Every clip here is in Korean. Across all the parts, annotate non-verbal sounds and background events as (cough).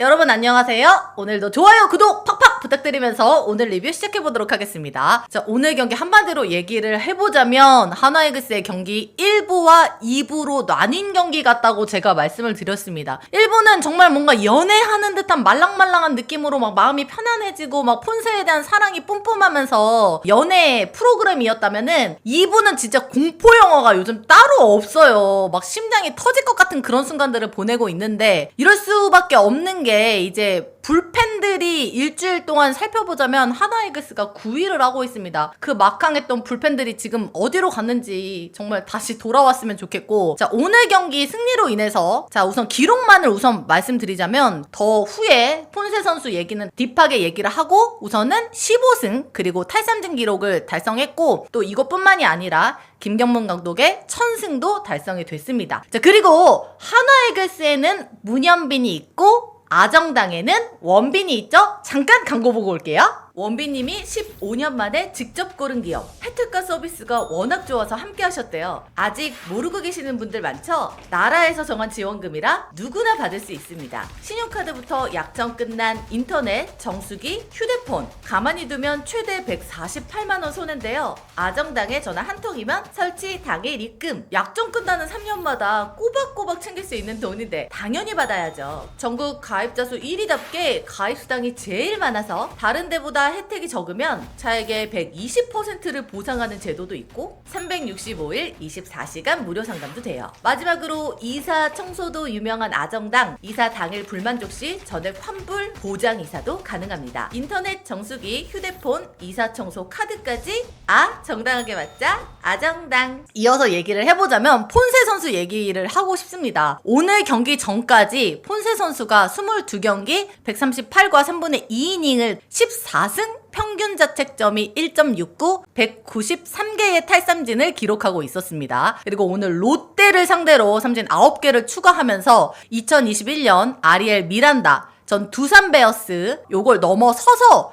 여러분 안녕하세요. 오늘도 좋아요, 구독 부탁드리면서 오늘 리뷰 시작해보도록 하겠습니다. 자, 오늘 경기 한마디로 얘기를 해보자면 하나이글스의 경기 1부와 2부로 나뉜 경기 같다고 제가 말씀을 드렸습니다. 1부는 정말 뭔가 연애하는 듯한 말랑말랑한 느낌으로 막 마음이 편안해지고 막 폰세에 대한 사랑이 뿜뿜하면서 연애 프로그램이었다면은 2부는 진짜 공포 영화가 요즘 따로 없어요. 막 심장이 터질 것 같은 그런 순간들을 보내고 있는데 이럴 수밖에 없는 게 이제 불펜들이 일주일 동안 살펴보자면 하나이글스가 9위를 하고 있습니다. 그 막강했던 불펜들이 지금 어디로 갔는지 정말 다시 돌아왔으면 좋겠고 자 오늘 경기 승리로 인해서 자 우선 기록만을 우선 말씀드리자면 더 후에 폰세 선수 얘기는 딥하게 얘기를 하고 우선은 15승 그리고 탈삼진 기록을 달성했고 또 이것뿐만이 아니라 김경문 감독의 천승도 달성이 됐습니다. 자 그리고 하나이글스에는 문현빈이 있고 아정당에는 원빈이 있죠? 잠깐 광고 보고 올게요. 원빈님이 15년 만에 직접 고른 기업 혜택과 서비스가 워낙 좋아서 함께 하셨대요. 아직 모르고 계시는 분들 많죠? 나라에서 정한 지원금이라 누구나 받을 수 있습니다. 신용카드부터 약정 끝난 인터넷, 정수기, 휴대폰 가만히 두면 최대 148만 원 손해인데요. 아정당에 전화 한 통이면 설치 당일 입금 약정 끝나는 3년마다 꼬박꼬박 챙길 수 있는 돈인데 당연히 받아야죠. 전국 가입자 수 1위답게 가입 수당이 제일 많아서 다른 데보다 혜택이 적으면 차액의 120%를 보상하는 제도도 있고 365일 24시간 무료 상담도 돼요. 마지막으로 이사 청소도 유명한 아정당 이사 당일 불만족 시 전액 환불 보장 이사도 가능합니다. 인터넷 정수기, 휴대폰, 이사 청소 카드까지 아 정당하게 맞자 아정당. 이어서 얘기를 해보자면 폰세 선수 얘기를 하고 싶습니다. 오늘 경기 전까지 폰세 선수가 22경기 138과 3분의 2이닝을 14승 평균 자책점이 1.69, 193개의 탈삼진을 기록하고 있었습니다. 그리고 오늘 롯데를 상대로 삼진 9개를 추가하면서 2021년 아리엘 미란다 전 두산 베어스 요걸 넘어서서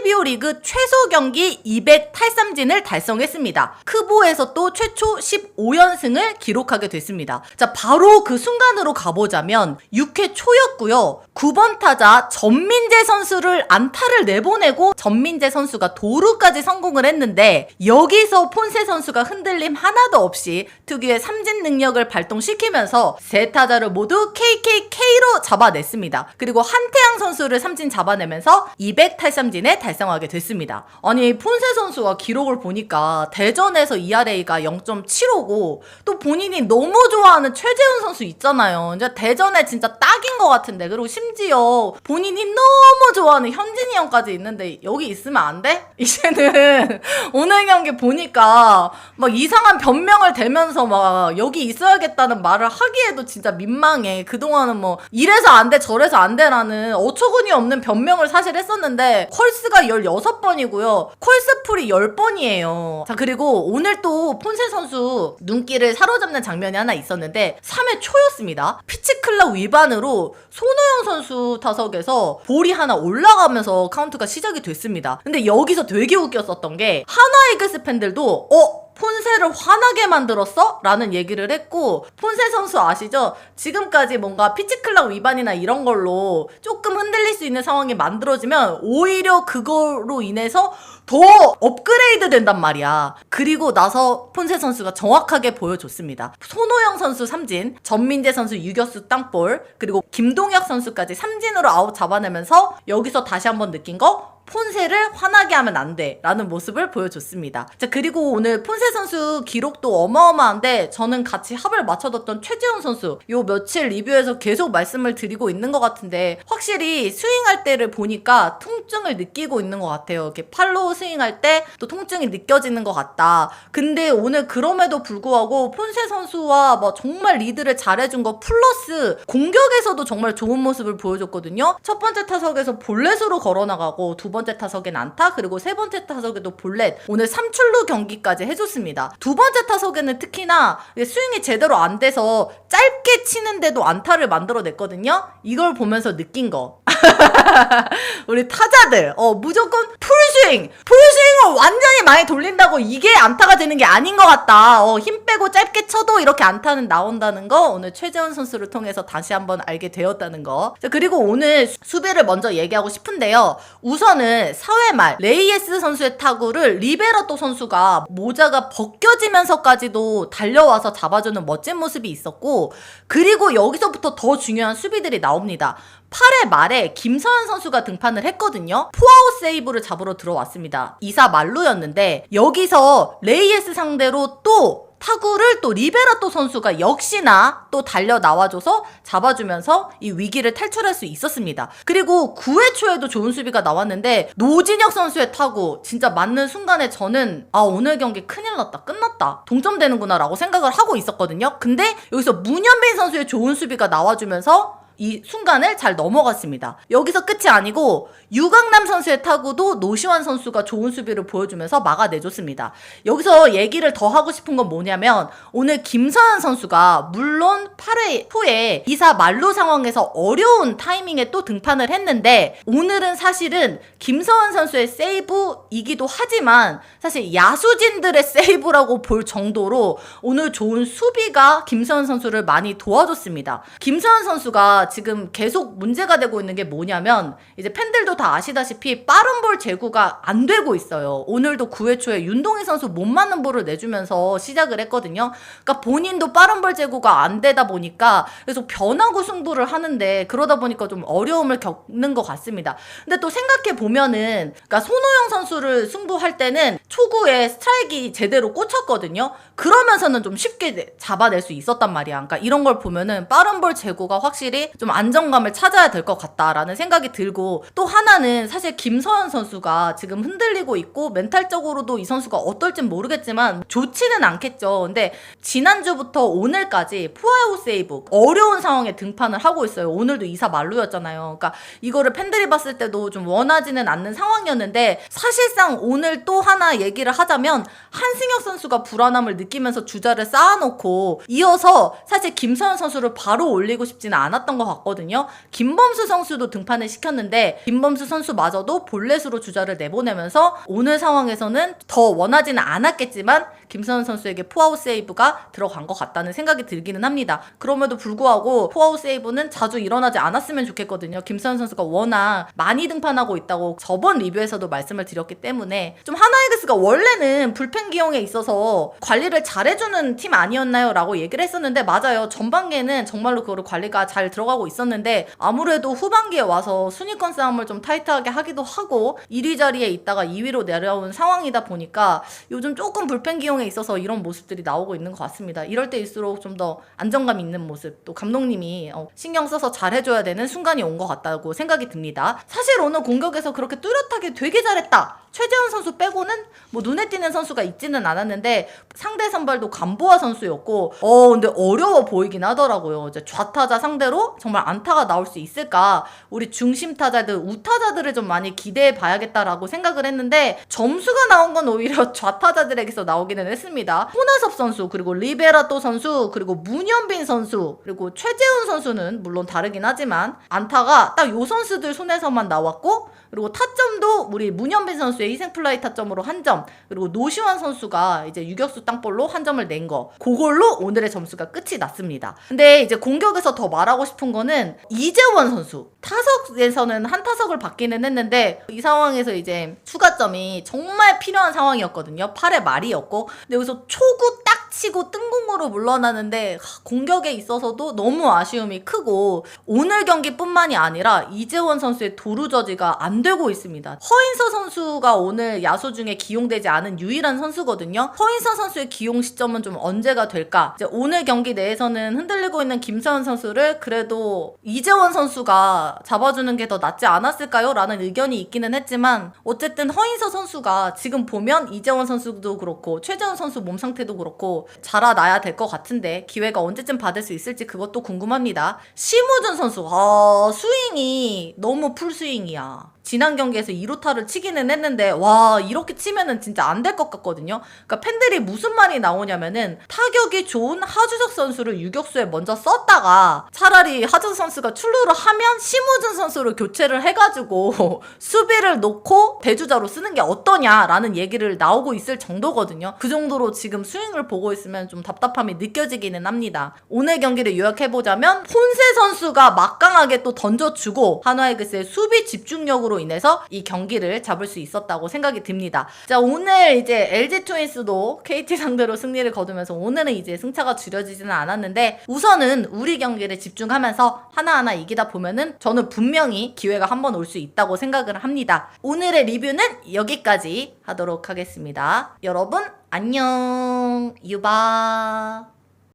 KBO 리그 최소 경기 200 탈삼진을 달성했습니다. 크보에서 또 최초 15연승을 기록하게 됐습니다. 자, 바로 그 순간으로 가보자면 6회 초였고요. 9번 타자 전민재 선수를 안타를 내보내고 전민재 선수가 도루까지 성공을 했는데 여기서 폰세 선수가 흔들림 하나도 없이 특유의 삼진 능력을 발동시키면서 세 타자를 모두 KKK로 잡아냈습니다. 그리고 한태양 선수를 삼진 잡아내면서 200 탈삼진에 달 성하게 됐습니다. 아니 폰세 선수가 기록을 보니까 대전에서 ERA가 0.75고 또 본인이 너무 좋아하는 최재훈 선수 있잖아요. 이제 대전에 진짜 딱인 것 같은데 그리고 심지어 본인이 너무 좋아하는 현진이 형까지 있는데 여기 있으면 안 돼? (laughs) 이제는 오늘 경기 보니까 막 이상한 변명을 대면서 막 여기 있어야겠다는 말을 하기에도 진짜 민망해. 그동안은 뭐 이래서 안 돼, 저래서 안 돼라는 어처구니 없는 변명을 사실 했었는데 컬스가 16번이고요. 컬스풀이 10번이에요. 자, 그리고 오늘 또 폰세 선수 눈길을 사로잡는 장면이 하나 있었는데 3회 초였습니다. 피치클럽 위반으로 손호영 선수 타석에서 볼이 하나 올라가면서 카운트가 시작이 됐습니다. 근데 여기서 되게 웃겼었던 게 하나 이글스 팬들도 어? 폰세를 화나게 만들었어? 라는 얘기를 했고 폰세 선수 아시죠? 지금까지 뭔가 피치클럽 위반이나 이런 걸로 조금 흔들릴 수 있는 상황이 만들어지면 오히려 그거로 인해서 더 업그레이드 된단 말이야. 그리고 나서 폰세 선수가 정확하게 보여줬습니다. 손호영 선수 삼진, 전민재 선수 유격수 땅볼, 그리고 김동혁 선수까지 삼진으로 아웃 잡아내면서 여기서 다시 한번 느낀 거 폰세를 화나게 하면 안 돼. 라는 모습을 보여줬습니다. 자, 그리고 오늘 폰세 선수 기록도 어마어마한데 저는 같이 합을 맞춰뒀던 최재훈 선수 요 며칠 리뷰에서 계속 말씀을 드리고 있는 것 같은데 확실히 스윙할 때를 보니까 통증을 느끼고 있는 것 같아요. 이렇게 팔로 스윙할 때 또 통증이 느껴지는 것 같다. 근데 오늘 그럼에도 불구하고 폰세 선수와 뭐 정말 리드를 잘해준 거 플러스 공격에서도 정말 좋은 모습을 보여줬거든요. 첫 번째 타석에서 볼넷으로 걸어나가고 두 번째 타석엔 안타 그리고 세 번째 타석에도 볼넷 오늘 3출루 경기까지 해줬습니다. 두 번째 타석에는 특히나 스윙이 제대로 안 돼서 짧게 치는데도 안타를 만들어냈거든요. 이걸 보면서 느낀 거. (laughs) 우리 타자들 어 무조건 풀 풀스윙! 풀스윙을 완전히 많이 돌린다고 이게 안타가 되는 게 아닌 것 같다. 어, 힘 빼고 짧게 쳐도 이렇게 안타는 나온다는 거 오늘 최재훈 선수를 통해서 다시 한번 알게 되었다는 거. 자, 그리고 오늘 수- 수비를 먼저 얘기하고 싶은데요. 우선은 사회 말 레이에스 선수의 타구를 리베라토 선수가 모자가 벗겨지면서까지도 달려와서 잡아주는 멋진 모습이 있었고 그리고 여기서부터 더 중요한 수비들이 나옵니다. 8회 말에 김서현 선수가 등판을 했거든요. 포아웃 세이브를 잡으러 들어왔습니다. 2사 말루였는데 여기서 레이에스 상대로 또 타구를 또 리베라토 선수가 역시나 또 달려 나와줘서 잡아주면서 이 위기를 탈출할 수 있었습니다. 그리고 9회 초에도 좋은 수비가 나왔는데 노진혁 선수의 타구 진짜 맞는 순간에 저는 아 오늘 경기 큰일 났다 끝났다 동점되는구나 라고 생각을 하고 있었거든요. 근데 여기서 문현빈 선수의 좋은 수비가 나와주면서 이 순간을 잘 넘어갔습니다. 여기서 끝이 아니고 유강남 선수의 타구도 노시환 선수가 좋은 수비를 보여주면서 막아내줬습니다. 여기서 얘기를 더 하고 싶은 건 뭐냐면 오늘 김서현 선수가 물론 8회 후에 2사 말로 상황에서 어려운 타이밍에 또 등판을 했는데 오늘은 사실은 김서현 선수의 세이브이기도 하지만 사실 야수진들의 세이브라고 볼 정도로 오늘 좋은 수비가 김서현 선수를 많이 도와줬습니다. 김서현 선수가 지금 계속 문제가 되고 있는 게 뭐냐면 이제 팬들도 다 아시다시피 빠른 볼 제구가 안 되고 있어요. 오늘도 9회 초에 윤동희 선수 못 맞는 볼을 내주면서 시작을 했거든요. 그러니까 본인도 빠른 볼 제구가 안 되다 보니까 계속 변화구 승부를 하는데 그러다 보니까 좀 어려움을 겪는 것 같습니다. 근데 또 생각해 보면은 그러니까 손호영 선수를 승부할 때는 초구에 스트라이크 제대로 꽂혔거든요. 그러면서는 좀 쉽게 잡아낼 수 있었단 말이야. 그러니까 이런 걸 보면은 빠른 볼 제구가 확실히 좀 안정감을 찾아야 될 것 같다라는 생각이 들고 또 하나는 사실 김서현 선수가 지금 흔들리고 있고 멘탈적으로도 이 선수가 어떨진 모르겠지만 좋지는 않겠죠. 근데 지난주부터 오늘까지 푸아우 세이브 어려운 상황에 등판을 하고 있어요. 오늘도 이사 말루였잖아요. 그러니까 이거를 팬들이 봤을 때도 좀 원하지는 않는 상황이었는데 사실상 오늘 또 하나 얘기를 하자면 한승혁 선수가 불안함을 느끼면서 주자를 쌓아놓고 이어서 사실 김서현 선수를 바로 올리고 싶지는 않았던 것 같거든요. 김범수 선수도 등판을 시켰는데 김범수 선수마저도 볼넷으로 주자를 내보내면서 오늘 상황에서는 더 원하지는 않았겠지만 김서현 선수에게 포아웃 세이브가 들어간 것 같다는 생각이 들기는 합니다. 그럼에도 불구하고 포아웃 세이브는 자주 일어나지 않았으면 좋겠거든요. 김서현 선수가 워낙 많이 등판하고 있다고 저번 리뷰에서도 말씀을 드렸기 때문에 좀 하나이글스가 원래는 불펜 기용에 있어서 관리를 잘해주는 팀 아니었나요? 라고 얘기를 했었는데 맞아요. 전반기에는 정말로 그거를 관리가 잘 들어가고 있었는데 아무래도 후반기에 와서 순위권 싸움을 좀 타이트하게 하기도 하고 1위 자리에 있다가 2위로 내려온 상황이다 보니까 요즘 조금 불펜 기용 에 있어서 이런 모습들이 나오고 있는 것 같습니다. 이럴 때일수록 좀 더 안정감 있는 모습 또 감독님이 어, 신경 써서 잘 해줘야 되는 순간이 온 것 같다고 생각이 듭니다. 사실 오늘 공격에서 그렇게 뚜렷하게 되게 잘했다. 최재훈 선수 빼고는 뭐 눈에 띄는 선수가 있지는 않았는데 상대 선발도 간보아 선수였고 어 근데 어려워 보이긴 하더라고요. 이제 좌타자 상대로 정말 안타가 나올 수 있을까? 우리 중심 타자들 우타자들을 좀 많이 기대해 봐야겠다라고 생각을 했는데 점수가 나온 건 오히려 (laughs) 좌타자들에게서 나오기는 했습니다. 호나섭 선수 그리고 리베라토 선수 그리고 문현빈 선수 그리고 최재훈 선수는 물론 다르긴 하지만 안타가 딱 요 선수들 손에서만 나왔고 그리고 타점도 우리 문현빈 선수 의 희생플라이 타점으로 한 점, 그리고 노시환 선수가 이제 유격수 땅볼로 한 점을 낸 거. 그걸로 오늘의 점수가 끝이 났습니다. 근데 이제 공격에서 더 말하고 싶은 거는 이재원 선수. 타석에서는 한 타석을 받기는 했는데 이 상황에서 이제 추가점이 정말 필요한 상황이었거든요. 8회 말이었고. 근데 여기서 초구 딱 치고 뜬공으로 물러나는데 하, 공격에 있어서도 너무 아쉬움이 크고 오늘 경기뿐만이 아니라 이재원 선수의 도루 저지가 안 되고 있습니다. 허인서 선수가 오늘 야수 중에 기용되지 않은 유일한 선수거든요. 허인서 선수의 기용 시점은 좀 언제가 될까? 이제 오늘 경기 내에서는 흔들리고 있는 김서현 선수를 그래도 이재원 선수가 잡아주는 게 더 낫지 않았을까요? 라는 의견이 있기는 했지만 어쨌든 허인서 선수가 지금 보면 이재원 선수도 그렇고 최재원 선수 몸 상태도 그렇고 자라나야 될 것 같은데 기회가 언제쯤 받을 수 있을지 그것도 궁금합니다. 심우준 선수 아 스윙이 너무 풀스윙이야. 지난 경기에서 2루타를 치기는 했는데 와 이렇게 치면은 진짜 안 될 것 같거든요. 그러니까 팬들이 무슨 말이 나오냐면은 타격이 좋은 하주석 선수를 유격수에 먼저 썼다가 차라리 하주석 선수가 출루를 하면 심우준 선수를 교체를 해가지고 (laughs) 수비를 놓고 대주자로 쓰는 게 어떠냐라는 얘기를 나오고 있을 정도거든요. 그 정도로 지금 스윙을 보고 있으면 좀 답답함이 느껴지기는 합니다. 오늘 경기를 요약해보자면 폰세 선수가 막강하게 또 던져주고 한화이글스의 수비 집중 력으로 인해서 이 경기를 잡을 수 있었다고 생각이 듭니다. 자 오늘 이제 LG 트윈스도 KT 상대로 승리를 거두면서 오늘은 이제 승차가 줄여지지는 않았는데 우선은 우리 경기를 집중하면서 하나하나 이기다 보면은 저는 분명히 기회가 한 번 올 수 있다고 생각을 합니다. 오늘의 리뷰는 여기까지 하도록 하겠습니다. 여러분 안녕 유바